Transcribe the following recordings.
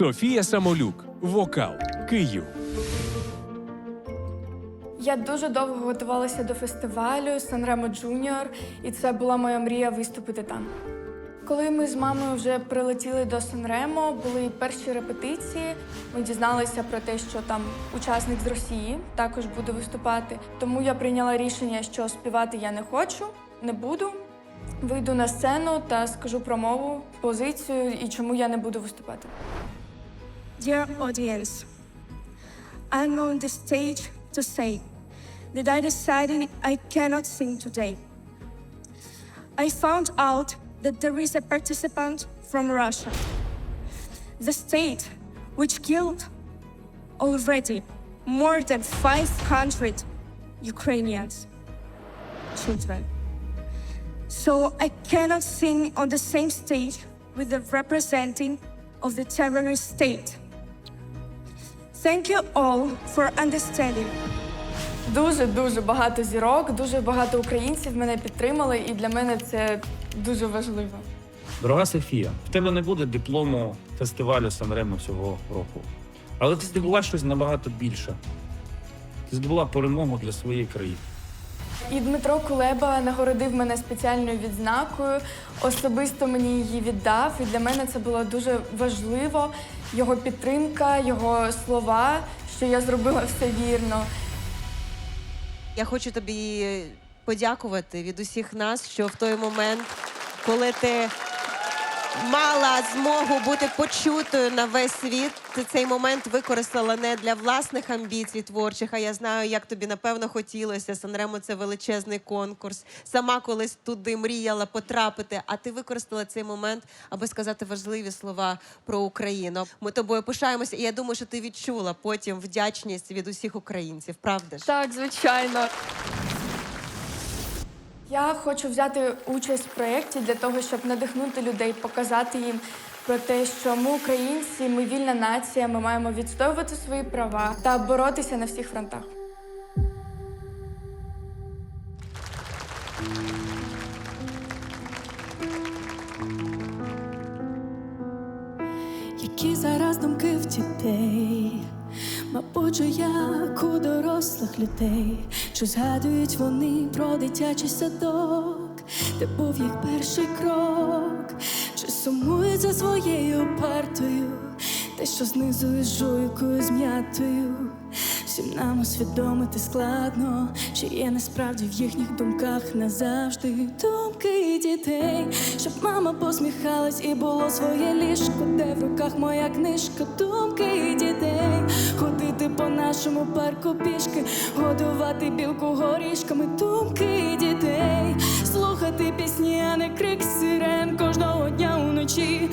Софія Самолюк, вокал, Київ. Я дуже довго готувалася до фестивалю Санремо Джуніор, і це була моя мрія виступити там. Коли ми з мамою вже прилетіли до Санремо, були перші репетиції. Ми дізналися про те, що там учасник з Росії також буде виступати. Тому я прийняла рішення, що співати я не хочу, не буду. Вийду на сцену та скажу промову, позицію і чому я не буду виступати. Dear audience, I'm on the stage to say that I decided I cannot sing today. I found out that there is a participant from Russia, the state which killed already more than 500 Ukrainians children. So I cannot sing on the same stage with the representing of the terrorist state. Thank you all for understanding. Дуже дуже багато зірок, дуже багато українців мене підтримали, і для мене це дуже важливо. Дорога Софія, в тебе не буде диплому фестивалю Санремо цього року. Але ти здобула щось набагато більше. Ти здобула перемогу для своєї країни. І Дмитро Кулеба нагородив мене спеціальною відзнакою, особисто мені її віддав. І для мене це було дуже важливо. Його підтримка, його слова, що я зробила все вірно. Я хочу тобі подякувати від усіх нас, що в той момент, коли ти мала змогу бути почутою на весь світ, ти цей момент використала не для власних амбіцій творчих. А я знаю, як тобі напевно хотілося. Санремо це величезний конкурс. Сама колись туди мріяла потрапити. А ти використала цей момент, аби сказати важливі слова про Україну. Ми тобою пишаємося, і я думаю, що ти відчула потім вдячність від усіх українців. Правда ж? Так, звичайно. Я хочу взяти участь в проєкті для того, щоб надихнути людей, показати їм про те, що ми українці, ми вільна нація, ми маємо відстоювати свої права та боротися на всіх фронтах. Які зараз думки в дітей, мабуть, як у дорослих людей, чи згадують вони про дитячий садок, де був їх перший крок, чи сумують за своєю партою, те, що знизу жуйкою зм'ятою. Всім нам усвідомити складно, чи є насправді в їхніх думках назавжди думки дітей, щоб мама посміхалась і було своє ліжко, де в руках моя книжка, думки дітей, ходити по нашому парку пішки, годувати білку горішками, думки дітей, слухати пісні, а не крик сирен кожного дня уночі,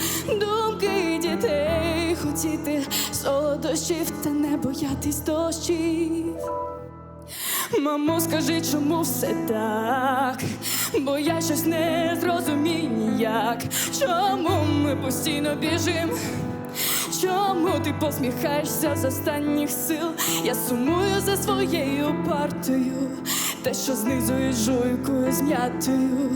дітей, солодощів та не боятись дощів. Мамо, скажи, чому все так? Бо я щось не зрозумію ніяк. Чому ми постійно біжим? Чому ти посміхаєшся з останніх сил? Я сумую за своєю партою, те, що знизу із жуйкою зм'ятою.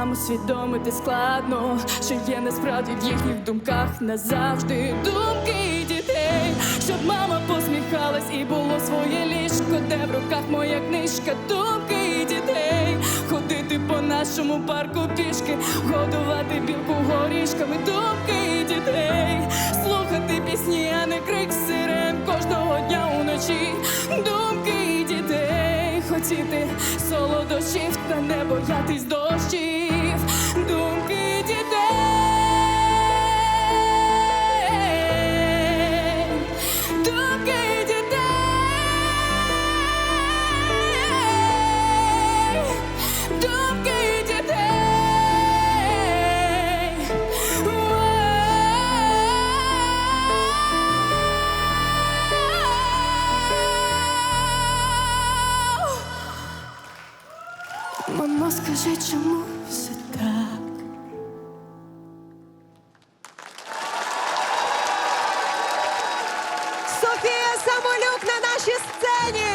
Нам усвідомити складно, що є насправді в їхніх думках назавжди. Думки дітей, щоб мама посміхалась і було своє ліжко, де в руках моя книжка, думки дітей, ходити по нашому парку пішки, годувати білку горішками, думки дітей, слухати пісні, а не крик сирен кожного дня уночі, думки дітей, хотіти солодощів та не боятись дощів, чому все так? Софія Самолюк на нашій сцені.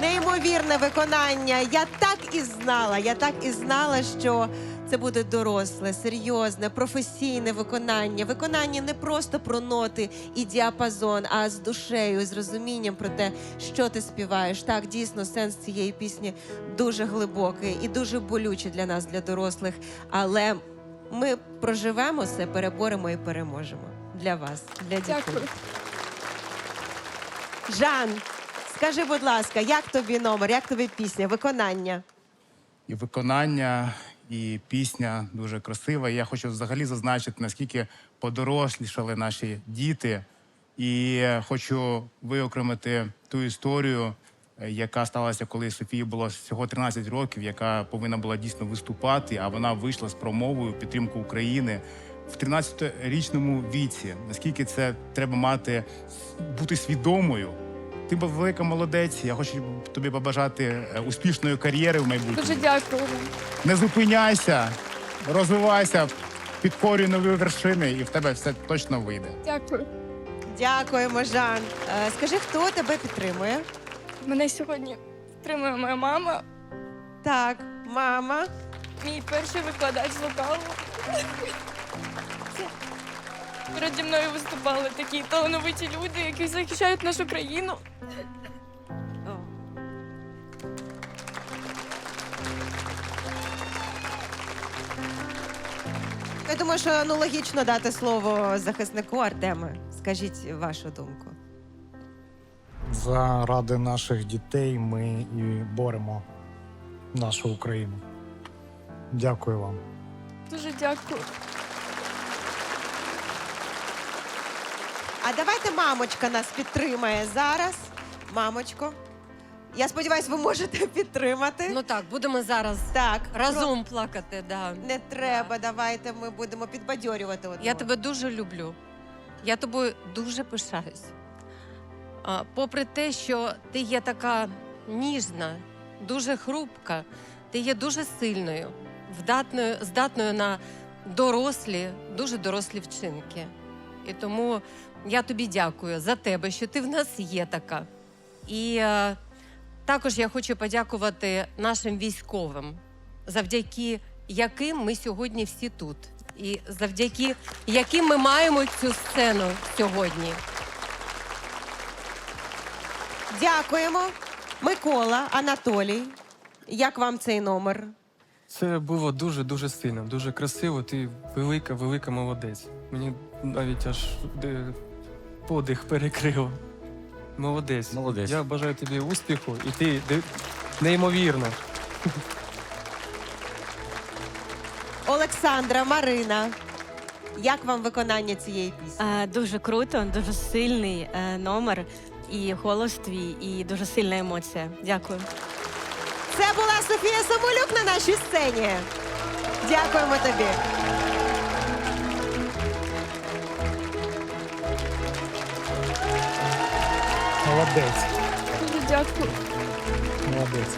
Неймовірне виконання. Я так і знала. Я так і знала, що Це буде доросле, серйозне, професійне виконання. Виконання не просто про ноти і діапазон, а з душею, з розумінням про те, що ти співаєш. Так, дійсно, сенс цієї пісні дуже глибокий і дуже болючий для нас, для дорослих. Але ми проживемо це, переборемо і переможемо. Для вас, для дітей. Дякую. Жан, скажи, будь ласка, як тобі номер, як тобі пісня, виконання? і виконання, і пісня дуже красива. Я хочу взагалі зазначити, наскільки подорослішали наші діти. І хочу виокремити ту історію, е, яка сталася, коли Софії було всього 13 років, яка повинна була дійсно виступати, а вона вийшла з промовою підтримку України. В 13-річному віці, наскільки це треба мати бути свідомою. Ти був велика молодець. Я хочу тобі побажати е, успішної кар'єри в майбутньому. Дуже дякую. Не зупиняйся, розвивайся, підкорюй нові вершини, і в тебе все точно вийде. Дякую. Дякуємо, Жан. Е, Скажи, хто тебе підтримує? Мене сьогодні підтримує моя мама, Так, мама. мій перший викладач з вокалу. Переді мною виступали такі талановиті люди, які захищають нашу країну. Я думаю, що ну логічно дати слово захиснику Артеме. Скажіть вашу думку. Заради наших дітей ми і боремо нашу Україну. Дякую вам. Дуже дякую. А давайте мамочка нас підтримає зараз. Мамочко. Я сподіваюся, ви можете підтримати. Ну так, будемо зараз так, разом плакати. Да. не треба. Давайте ми будемо підбадьорювати. одного. Я тебе дуже люблю. Я тобою дуже пишаюсь. А, попри те, що ти є така ніжна, дуже хрупка, ти є дуже сильною, вдатною, здатною на дорослі, дуже дорослі вчинки. І тому я тобі дякую за тебе, що ти в нас є така. І е, також я хочу подякувати нашим військовим, завдяки яким ми сьогодні всі тут, і завдяки яким ми маємо цю сцену сьогодні. Дякуємо. Микола, Анатолій. Як вам цей номер? Це було дуже дуже сильно, дуже красиво. Ти велика, велика молодець. Мені навіть аж де, подих перекрило. Молодець. Молодець. Я бажаю тобі успіху, і ти де- неймовірно. Олександра, Марина. Як вам виконання цієї пісні? Е, Дуже круто, дуже сильний е, номер, і голос твій, і дуже сильна емоція. Дякую. Це була Софія Самолюк на нашій сцені. Дякуємо тобі. Молодець, Дуже дякую. молодець.